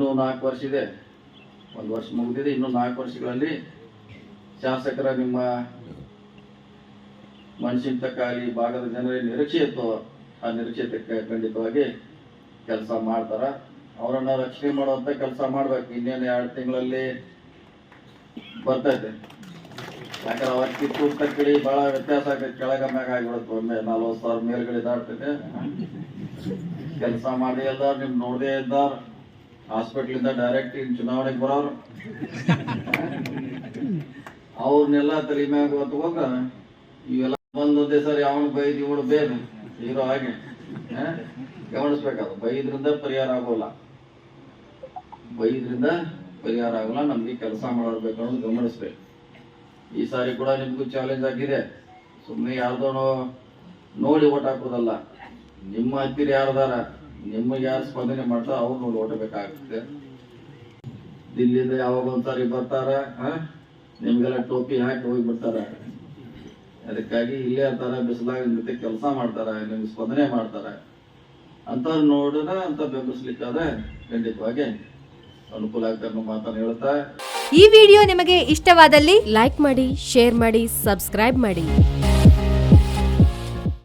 ಇನ್ನೂ ನಾಲ್ಕು ವರ್ಷ ಇದೆ. ಒಂದು ವರ್ಷ ಮುಗಿದಿದೆ, ಇನ್ನೂ ನಾಲ್ಕು ವರ್ಷಗಳಲ್ಲಿ ಶಾಸಕರ ನಿಮ್ಮ ಮನಸ್ಸಿನ ತಕ್ಕಾಗಿ ಭಾಗದ ಜನರ ನಿರೀಕ್ಷೆ ಇತ್ತು ಆ ನಿರೀಕ್ಷೆ ಖಂಡಿತವಾಗಿ ಕೆಲಸ ಮಾಡ್ತಾರ. ಅವರನ್ನ ರಕ್ಷಣೆ ಮಾಡುವಂತ ಕೆಲಸ ಮಾಡ್ಬೇಕು. ಇನ್ನೇನು ಎರಡು ತಿಂಗಳಲ್ಲಿ ಬರ್ತೈತೆ ಯಾಕಂದ್ರೆ ಅವ್ರ ಕಿತ್ತು ತಕ್ಕಡಿ ಭಾಳ ವ್ಯತ್ಯಾಸ ಆಗೈತೆ ಕೆಳಗ ಮ್ಯಾಗ ಆಗಿಬಿಡುತ್ತೆ ಒಮ್ಮೆ ನಲ್ವತ್ತು ಸಾವಿರ ಮೇಲ್ಗಡೆ ಇದಾಡ್ತೈತೆ ಕೆಲಸ ಮಾಡಿ ಇದ್ದಾರ ನಿಮ್ ನೋಡದೇ ಇದ್ದಾರ ಹಾಸ್ಪಿಟ್ಲಿಂದ ಡೈರೆಕ್ಟ್ ಇನ್ ಚುನಾವಣೆಗೆ ಬರೋರು. ಅವ್ರನ್ನೆಲ್ಲ ತಲೆ ಮ್ಯಾಗ ಹೊತ್ಕೋಕ ಇವೆಲ್ಲ ಬಂದೊಂದೇ ಸರಿ, ಅವನು ಬೈದಿ ಇವಳು ಬೇರೆ. ಇರೋ ಹಾಗೆ? ಗಮನಿಸ್ಬೇಕದು, ಬೈದ್ರಿಂದ ಪರಿಹಾರ ಆಗೋಲ್ಲ. ಬೈದ್ರಿಂದ ಪರಿಹಾರ ಆಗೋಲ್ಲ, ನಮ್ಗೆ ಕೆಲಸ ಮಾಡಬೇಕು ಅನ್ನೋದು ಗಮನಿಸ್ಬೇಕು. ಈ ಸಾರಿ ಕೂಡ ನಿಮ್ಗೂ ಚಾಲೆಂಜ್ ಆಗಿದೆ. ಸುಮ್ಮನೆ ಯಾರ್ದೋ ನೋಡಿ ಓಟ್ ಹಾಕೋದಲ್ಲ. ನಿಮ್ಮ ಹತ್ತಿರ ಯಾರ್ದಾರ? ನಿಮಗೆ ಯಾರು ಸ್ಪಂದನೆ ಮಾಡ್ತಾರ ಅವ್ರನ್ನ ನೋಡಿ ಓಟ್ ಬೇಕಾಗ್ತದೆ ದಿಲ್ಲಿಂದ ಯಾವಾಗ ಒಂದ್ಸಾರಿ ಬರ್ತಾರ? ನಿಮ್ಗೆಲ್ಲ ಟೋಪಿ ಹಾಕಿ ಹೋಗಿ ಬಿಡ್ತಾರ. ಅದಕ್ಕಾಗಿ ಇಲ್ಲೇ ಇರ್ತಾರ ಬಿಸಿಲಾಗ ಜೊತೆ ಕೆಲಸ ಮಾಡ್ತಾರ, ನಿಮ್ಗೆ ಸ್ಪಂದನೆ ಮಾಡ್ತಾರ. ಅಂತ ನೋಡಿದ್ರೆ ಅಂತ ಬೆಂಬಲಿಸ್ಲಿಕ್ಕಾದ್ರೆ ಖಂಡಿತವಾಗಿ ಅನುಕೂಲ ಆಗ್ತದೆ ಅನ್ನೋ ಮಾತನ್ನು ಹೇಳ್ತಾ. ಈ ವಿಡಿಯೋ ನಿಮಗೆ ಇಷ್ಟವಾದಲ್ಲಿ ಲೈಕ್ ಮಾಡಿ, ಶೇರ್ ಮಾಡಿ, ಸಬ್ಸ್ಕ್ರೈಬ್ ಮಾಡಿ.